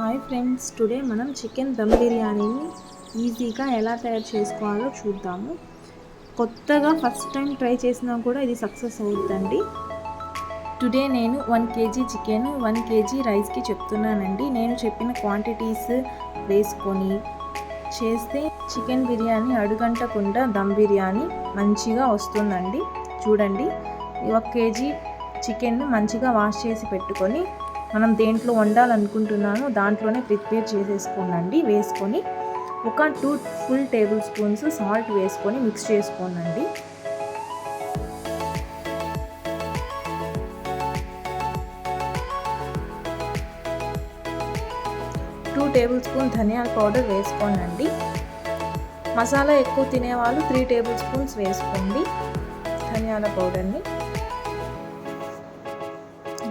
Hi friends today మనం chicken dum బిర్యానీని ఈజీగా ఎలా తయారు చేసుకోవాలో చూద్దాము. కొత్తగా ఫస్ట్ టైం ట్రై చేసినా కూడా ఇది సక్సెస్ అవుతుందండి టుడే నేను one KG chicken one KG రైస్కి చెప్తున్నానండి. నేను చెప్పిన క్వాంటిటీస్ వేసుకొని చేస్తే చికెన్ బిర్యానీ అడుగంటకుండా దమ్ బిర్యానీ మంచిగా వస్తుందండి. చూడండి ఒక కేజీ చికెన్ మంచిగా వాష్ చేసి పెట్టుకొని మనం దేంట్లో వండాలనుకుంటున్నానో దాంట్లోనే ప్రిపేర్ చేసేసుకోనండి వేసుకొని ఒక two full table spoons salt వేసుకొని మిక్స్ చేసుకోనండి. టూ టేబుల్ స్పూన్ ధనియాల పౌడర్ వేసుకోనండి. మసాలా ఎక్కువ తినేవాళ్ళు త్రీ టేబుల్ స్పూన్స్ వేసుకోండి ధనియాల పౌడర్ని.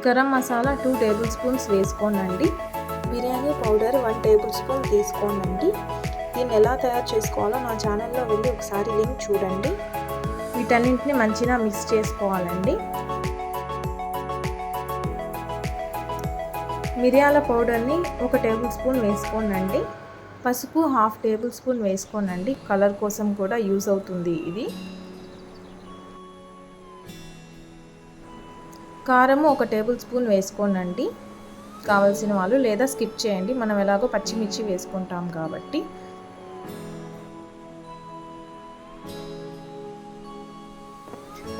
Garam masala two table spoons వేసుకోనండి. Biryani powder one table spoon తీసుకోనండి. దీన్ని ఎలా తయారు చేసుకోవాలో నా ఛానల్లో వెళ్ళి ఒకసారి లింక్ చూడండి. వీటన్నింటిని మంచిగా మిక్స్ చేసుకోవాలండి. మిరియాల పౌడర్ని ఒక టేబుల్ స్పూన్ వేసుకోనండి. పసుపు హాఫ్ టేబుల్ స్పూన్ వేసుకోనండి. కలర్ కోసం కూడా యూజ్ అవుతుంది ఇది. కారము ఒక టేబుల్ స్పూన్ వేసుకోనండి. కావలసిన వాళ్ళు లేదా స్కిప్ చేయండి. మనం ఎలాగో పచ్చిమిర్చి వేసుకుంటాం కాబట్టి.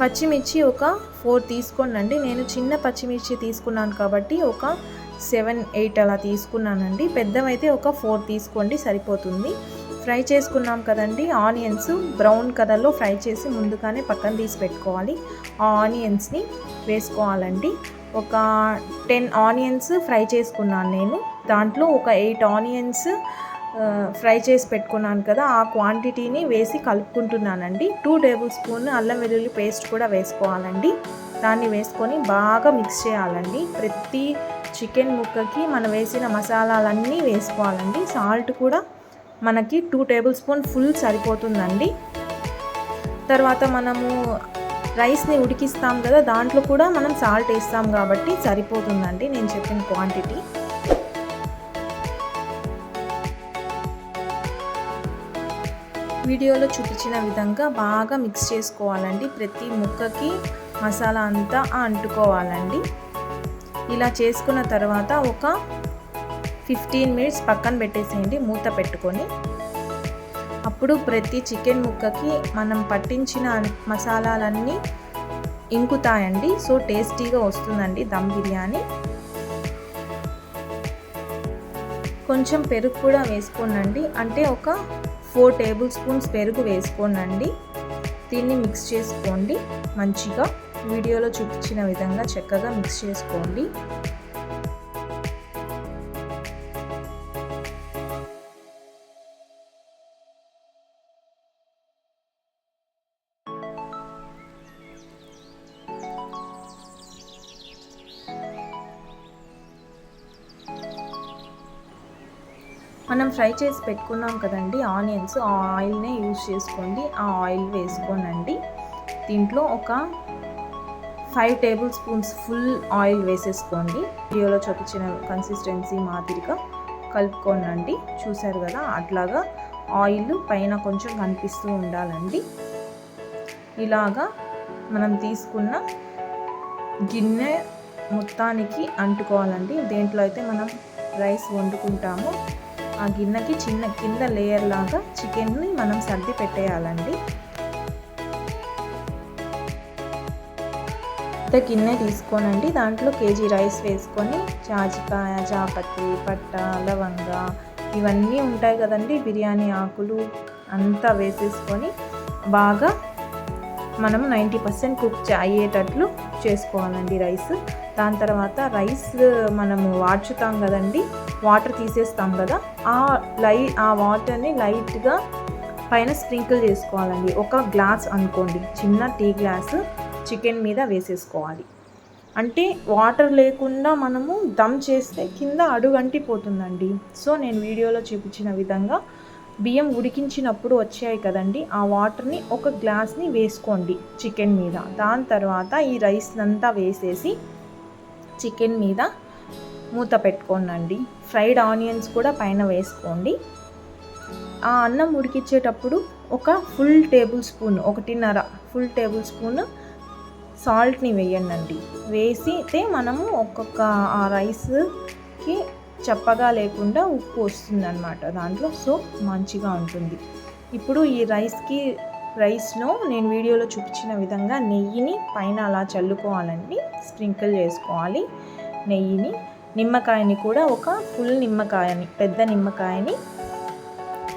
పచ్చిమిర్చి ఒక ఫోర్ తీసుకోండి నేను చిన్న పచ్చిమిర్చి తీసుకున్నాను కాబట్టి ఒక సెవెన్ ఎయిట్ అలా తీసుకున్నానండి. పెద్దవైతే ఒక ఫోర్ తీసుకోండి. సరిపోతుంది. ఫ్రై చేసుకున్నాం కదండి. ఆనియన్స్ బ్రౌన్ కలర్లో ఫ్రై చేసి ముందుగానే పక్కన తీసి పెట్టుకోవాలి. ఆ ఆనియన్స్ని వేసుకోవాలండి. ఒక టెన్ ఆనియన్స్ ఫ్రై చేసుకున్నాను నేను. దాంట్లో ఒక ఎయిట్ ఆనియన్స్ ఫ్రై చేసి పెట్టుకున్నాను కదా ఆ క్వాంటిటీని వేసి కలుపుకుంటున్నానండి. టూ టేబుల్ స్పూన్ అల్లం వెల్లుల్లి పేస్ట్ కూడా వేసుకోవాలండి. దాన్ని వేసుకొని బాగా మిక్స్ చేయాలండి. ప్రతి చికెన్ ముక్కకి మనం వేసిన మసాలాలన్నీ వేసుకోవాలండి. సాల్ట్ కూడా మనకి టూ టేబుల్ స్పూన్ ఫుల్ సరిపోతుందండి. తర్వాత మనము రైస్ని ఉడికిస్తాం కదా దాంట్లో కూడా మనం సాల్ట్ వేస్తాం కాబట్టి సరిపోతుందండి నేను చెప్పిన క్వాంటిటీ. వీడియోలో చూపించిన విధంగా బాగా మిక్స్ చేసుకోవాలండి. ప్రతి ముక్కకి మసాలా అంతా అంటుకోవాలండి. ఇలా చేసుకున్న తర్వాత ఒక ఫిఫ్టీన్ మినిట్స్ పక్కన పెట్టేసేయండి మూత పెట్టుకొని. అప్పుడు ప్రతి చికెన్ ముక్కకి మనం పట్టించిన మసాలాలన్నీ ఇంకుతాయండి. సో టేస్టీగా వస్తుందండి దమ్ బిర్యానీ. కొంచెం పెరుగు కూడా వేసుకోనండి. అంటే ఒక ఫోర్ టేబుల్ స్పూన్స్ పెరుగు వేసుకోనండి. దీన్ని మిక్స్ చేసుకోండి. మంచిగా వీడియోలో చూపించిన విధంగా చక్కగా మిక్స్ చేసుకోండి. మనం ఫ్రై చేసి పెట్టుకున్నాం కదండి ఆనియన్స్ ఆ ఆయిల్నే యూజ్ చేసుకోండి. ఆ ఆయిల్ వేసుకోనండి. దీంట్లో ఒక five table spoons full oil వేసేసుకోండి. వీడియోలో చూపించిన కన్సిస్టెన్సీ మాదిరిగా కలుపుకోనండి. చూసారు కదా అట్లాగా ఆయిల్ పైన కొంచెం కనిపిస్తూ ఉండాలండి. ఇలాగా మనం తీసుకున్న గిన్నె మొత్తానికి అంటుకోవాలండి. దేంట్లో అయితే మనం రైస్ వండుకుంటామో ఆ గిన్నెకి చిన్న కింద లేయర్ లాగా చికెన్ని మనం సర్ది పెట్టేయాలండి. పెద్ద గిన్నె తీసుకోనండి. దాంట్లో కేజీ రైస్ వేసుకొని జాజికాయ చాపతి పట్ట లవంగ ఇవన్నీ ఉంటాయి కదండి. బిర్యానీ ఆకులు అంతా వేసేసుకొని బాగా మనం నైంటీ పర్సెంట్ కుక్ అయ్యేటట్లు చేసుకోవాలండి రైస్ దాని తర్వాత రైస్ మనము వాడ్చుతాం కదండి. వాటర్ తీసేస్తాం కదా ఆ లై ఆ వాటర్ని లైట్గా పైన స్ప్రింకిల్ చేసుకోవాలండి. ఒక గ్లాస్ అనుకోండి చిన్న టీ గ్లాస్ చికెన్ మీద వేసేసుకోవాలి. అంటే వాటర్ లేకుండా మనము దమ్ చేస్తే కింద అడుగంటిపోతుందండి సో నేను వీడియోలో చూపించిన విధంగా బియ్యం ఉడికించినప్పుడు వచ్చాయి కదండి ఆ వాటర్ని ఒక గ్లాస్ని వేసుకోండి చికెన్ మీద. దాని తర్వాత ఈ రైస్ అంతా వేసేసి చికెన్ మీద మూత పెట్టుకోనండి. ఫ్రైడ్ ఆనియన్స్ కూడా పైన వేసుకోండి. ఆ అన్నం ఉడికించేటప్పుడు ఒక ఫుల్ టేబుల్ స్పూన్ ఒకటిన్నర ఫుల్ టేబుల్ స్పూన్ సాల్ట్ని వేయండి వేసితే మనము ఒక్కొక్క ఆ రైస్కి చప్పగా లేకుండా ఉప్పు వస్తుందన్నమాట. దాంట్లో సో మంచిగా ఉంటుంది. ఇప్పుడు ఈ రైస్కి రైస్లో నేను వీడియోలో చూపించిన విధంగా నెయ్యిని పైన అలా చల్లుకోవాలండి. స్ప్రింకిల్ చేసుకోవాలి. నెయ్యిని నిమ్మకాయని కూడా ఒక ఫుల్ నిమ్మకాయని పెద్ద నిమ్మకాయని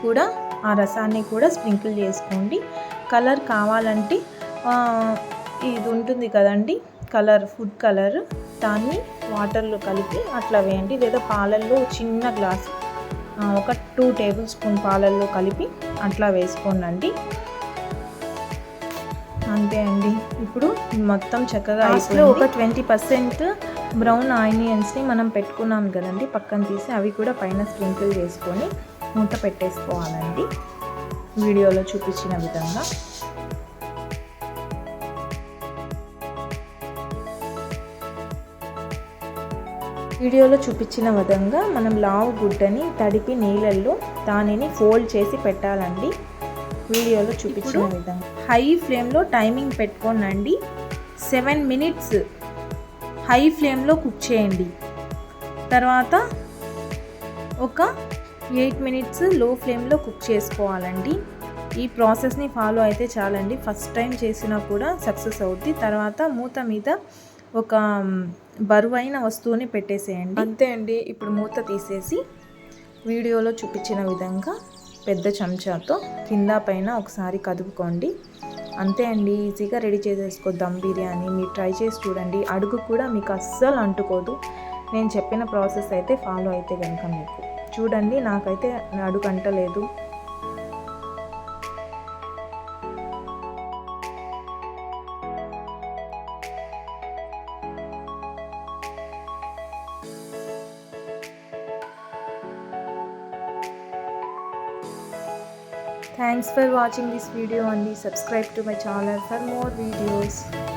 కూడా ఆ రసాన్ని కూడా స్ప్రింకిల్ చేసుకోండి. కలర్ కావాలంటే ఇది ఉంటుంది కదండి కలర్ ఫుడ్ కలర్ దాన్ని వాటర్లో కలిపి అట్లా వేయండి. లేదా పాలల్లో చిన్న గ్లాస్ ఒక టూ టేబుల్ స్పూన్ పాలల్లో కలిపి అట్లా వేసుకోండి అంతే అండి. ఇప్పుడు మొత్తం చక్కగా ఒక ట్వంటీ పర్సెంట్ బ్రౌన్ ఆనియన్స్ని మనం పెట్టుకున్నాం కదండి పక్కన తీసి అవి కూడా పైన స్ప్రింకిల్ చేసుకొని మూత పెట్టేసుకోవాలండి. వీడియోలో చూపించిన విధంగా. వీడియోలో చూపించిన విధంగా మనం లావు గుడ్డని తడిపి నీళ్ళల్లో దానిని ఫోల్డ్ చేసి పెట్టాలండి. వీడియోలో చూపించిన విధంగా. హై ఫ్లేమ్లో టైమింగ్ పెట్టుకోనండి. సెవెన్ మినిట్స్ హై ఫ్లేమ్లో కుక్ చేయండి. తర్వాత ఒక ఎయిట్ మినిట్స్లో ఫ్లేమ్లో కుక్ చేసుకోవాలండి. ఈ ప్రాసెస్ని ఫాలో అయితే చాలండి. ఫస్ట్ టైం చేసినా కూడా సక్సెస్ అవుద్ది. తర్వాత మూత మీద ఒక బరువైన వస్తువుని పెట్టేసేయండి. అంతే అండి. ఇప్పుడు మూత తీసేసి వీడియోలో చూపించిన విధంగా పెద్ద చెంచాతో కింద పైన ఒకసారి కదుపుకోండి. అంతే అండి ఈజీగా రెడీ చేసేసుకో దమ్ బిర్యానీ. మీరు ట్రై చేసి చూడండి అడుగు కూడా మీకు అస్సలు అంటుకోదు. నేను చెప్పిన ప్రాసెస్ అయితే ఫాలో అయితే కనుక మీకు. చూడండి నాకైతే అడుగు అంటలేదు Thanks for watching this video and subscribe to my channel for more videos.